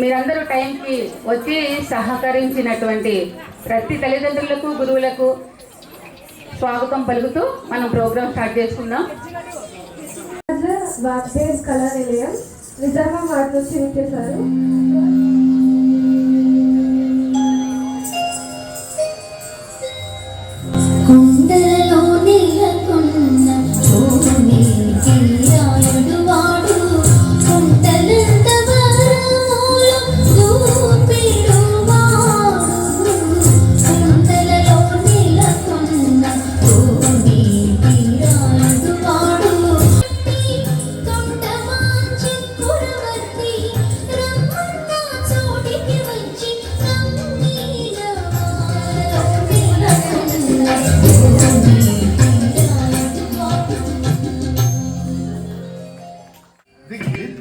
మీరందరూ టైంకి వచ్చి సహకరించినటువంటి ప్రతి తల్లిదండ్రులకు గురువులకు స్వాగతం పలుకుతూ మనం ప్రోగ్రాం స్టార్ట్ చేసుకుందాం. వాజ్పేయి కళా నిలయం నిజామాబాద్ నుంచి వచ్చేసారు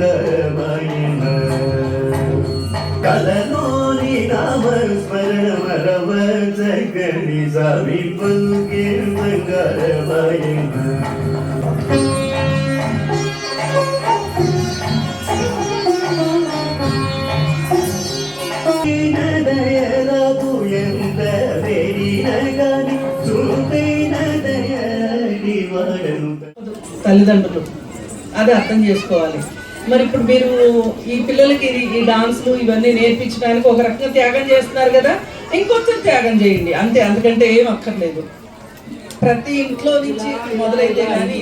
బంగారమాయన కలలోని నామస్మరణ మరవ జగని సామి పలుకే బంగారమాయన ఎంత వేడిన చూపైన వాడను తల్లిదండ్రులు. అది అర్థం చేసుకోవాలి. మరి ఇప్పుడు మీరు ఈ పిల్లలకి ఈ డాన్స్లు ఇవన్నీ నేర్పించడానికి ఒక రకంగా త్యాగం చేస్తున్నారు కదా ఇంకొంచెం త్యాగం చేయండి. అంతే అందుకంటే ఏం అక్కర్లేదు. ప్రతి ఇంట్లో నుంచి మొదలైతే కానీ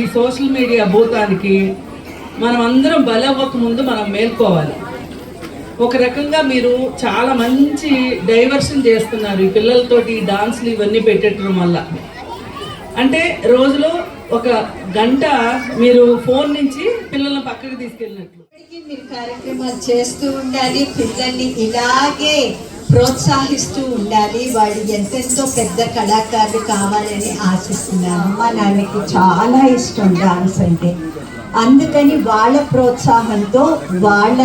ఈ సోషల్ మీడియా భూతానికి మనం అందరం బలవ్వక ముందు మనం మేల్కోవాలి. ఒక రకంగా మీరు చాలా మంచి డైవర్షన్ చేస్తున్నారు ఈ పిల్లలతోటి ఈ డాన్స్లు ఇవన్నీ పెట్టడం వల్ల. అంటే రోజులో ఒక గంట మీరు ఫోన్ నుంచి పిల్లల్ని పక్కకి తీసుకెళ్ళినట్లు. మీరు కార్యక్రమాలు చేస్తూ ఉండాలి పిల్లల్ని ఇలాగే ప్రోత్సహిస్తూ ఉండాలి. వాళ్ళు ఎంతెంతో పెద్ద కళాకారులు కావాలని ఆశిస్తున్నాను. మా నాన్నకి చాలా ఇష్టం డాన్స్ అంటే. అందుకని వాళ్ళ ప్రోత్సాహంతో వాళ్ళ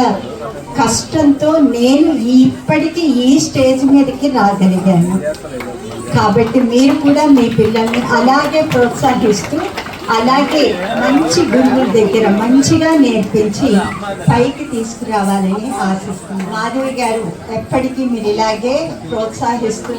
కష్టంతో నేను ఇప్పటికీ ఈ స్టేజ్ మీదకి రాగలిగాను. కాబట్టి మీరు కూడా మీ పిల్లల్ని అలాగే ప్రోత్సహిస్తూ అలాగే మంచి గురువుల దగ్గర మంచిగా నేర్పించి పైకి తీసుకురావాలని ఆశిస్తున్నాను. మాధవి గారు ఎప్పటికీ మీరు ఇలాగే ప్రోత్సహిస్తూ